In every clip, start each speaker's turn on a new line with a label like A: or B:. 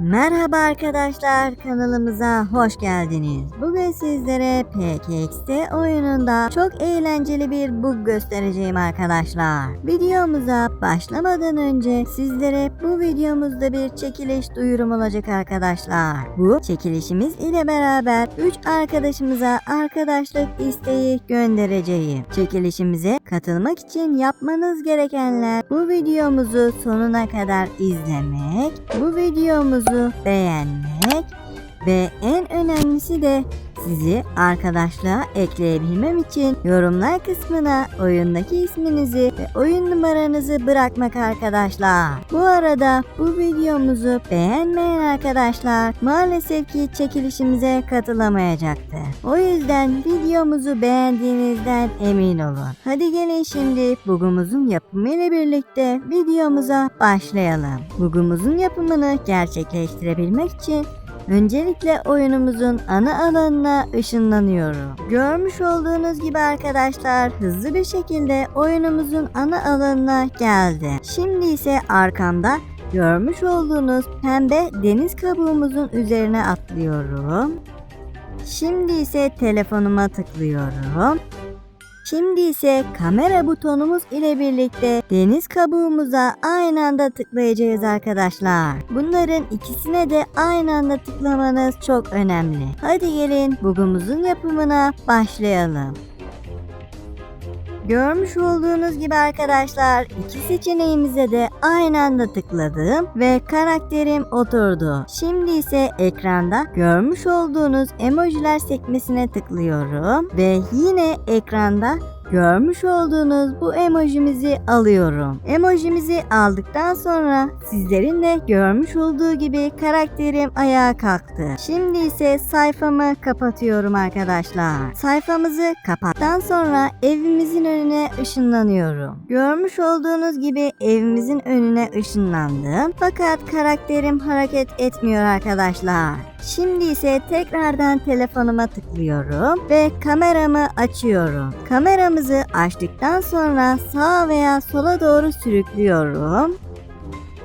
A: Merhaba arkadaşlar kanalımıza hoş geldiniz. Bugün sizlere PKX'te oyununda çok eğlenceli bir bug göstereceğim arkadaşlar. Videomuza başlamadan önce sizlere bu videomuzda bir çekiliş duyurum olacak arkadaşlar. Bu çekilişimiz ile beraber 3 arkadaşımıza arkadaşlık isteği göndereceğim. Çekilişimize katılmak için yapmanız gerekenler bu videomuzu sonuna kadar izlemek, bu videomuzu beğenmek ve en önemlisi de sizi arkadaşlığa ekleyebilmem için yorumlar kısmına oyundaki isminizi ve oyun numaranızı bırakmak arkadaşlar. Bu arada bu videomuzu beğenmeyen arkadaşlar maalesef ki çekilişimize katılamayacaktır. O yüzden videomuzu beğendiğinizden emin olun. Hadi gelin şimdi bugumuzun yapımı ile birlikte videomuza başlayalım. Bugumuzun yapımını gerçekleştirebilmek için Öncelikle oyunumuzun ana alanına ışınlanıyorum. Görmüş olduğunuz gibi arkadaşlar hızlı bir şekilde oyunumuzun ana alanına geldi. Şimdi ise arkamda görmüş olduğunuz pembe deniz kabuğumuzun üzerine atlıyorum. Şimdi ise telefonuma tıklıyorum. Şimdi ise kamera butonumuz ile birlikte deniz kabuğumuza aynı anda tıklayacağız arkadaşlar. Bunların ikisine de aynı anda tıklamanız çok önemli. Hadi gelin bugümüzün yapımına başlayalım. Görmüş olduğunuz gibi arkadaşlar iki seçeneğimize de aynı anda tıkladım ve karakterim oturdu. Şimdi ise ekranda görmüş olduğunuz emojiler sekmesine tıklıyorum ve yine ekranda Görmüş olduğunuz bu emojimizi alıyorum. Emojimizi aldıktan sonra sizlerin de görmüş olduğu gibi karakterim ayağa kalktı. Şimdi ise sayfamı kapatıyorum arkadaşlar. Sayfamızı kapattıktan sonra evimizin önüne ışınlanıyorum. Görmüş olduğunuz gibi evimizin önüne ışınlandım. Fakat karakterim hareket etmiyor arkadaşlar. Şimdi ise tekrardan telefonuma tıklıyorum ve kameramı açıyorum. Kameramızı açtıktan sonra sağa veya sola doğru sürüklüyorum.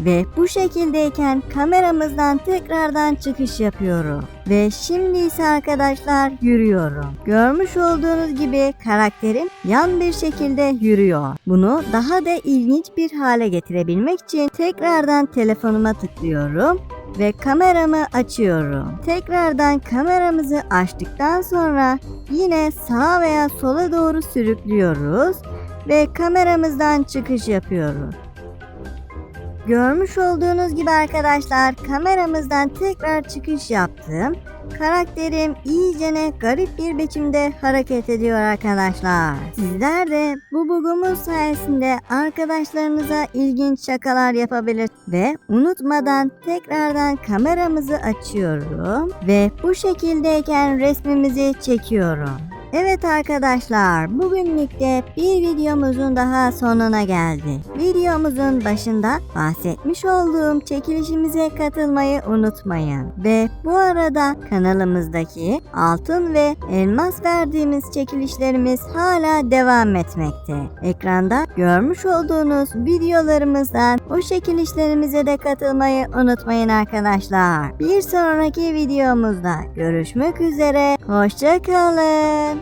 A: Ve bu şekildeyken kameramızdan tekrardan çıkış yapıyorum. Ve şimdi ise arkadaşlar yürüyorum. Görmüş olduğunuz gibi karakterim yan bir şekilde yürüyor. Bunu daha da ilginç bir hale getirebilmek için tekrardan telefonuma tıklıyorum ve kameramı açıyorum. Tekrardan kameramızı açtıktan sonra yine sağa veya sola doğru sürüklüyoruz ve kameramızdan çıkış yapıyoruz. Görmüş olduğunuz gibi arkadaşlar kameramızdan tekrar çıkış yaptım. Karakterim iyicene garip bir biçimde hareket ediyor arkadaşlar. Sizler de bu bugumuz sayesinde arkadaşlarınıza ilginç şakalar yapabilir ve unutmadan tekrardan kameramızı açıyorum ve bu şekildeyken resmimizi çekiyorum. Evet arkadaşlar bugünlük de bir videomuzun daha sonuna geldi. Videomuzun başında bahsetmiş olduğum çekilişimize katılmayı unutmayın. Ve bu arada kanalımızdaki altın ve elmas verdiğimiz çekilişlerimiz hala devam etmekte. Ekranda görmüş olduğunuz videolarımızdan o çekilişlerimize de katılmayı unutmayın arkadaşlar. Bir sonraki videomuzda görüşmek üzere. Hoşçakalın.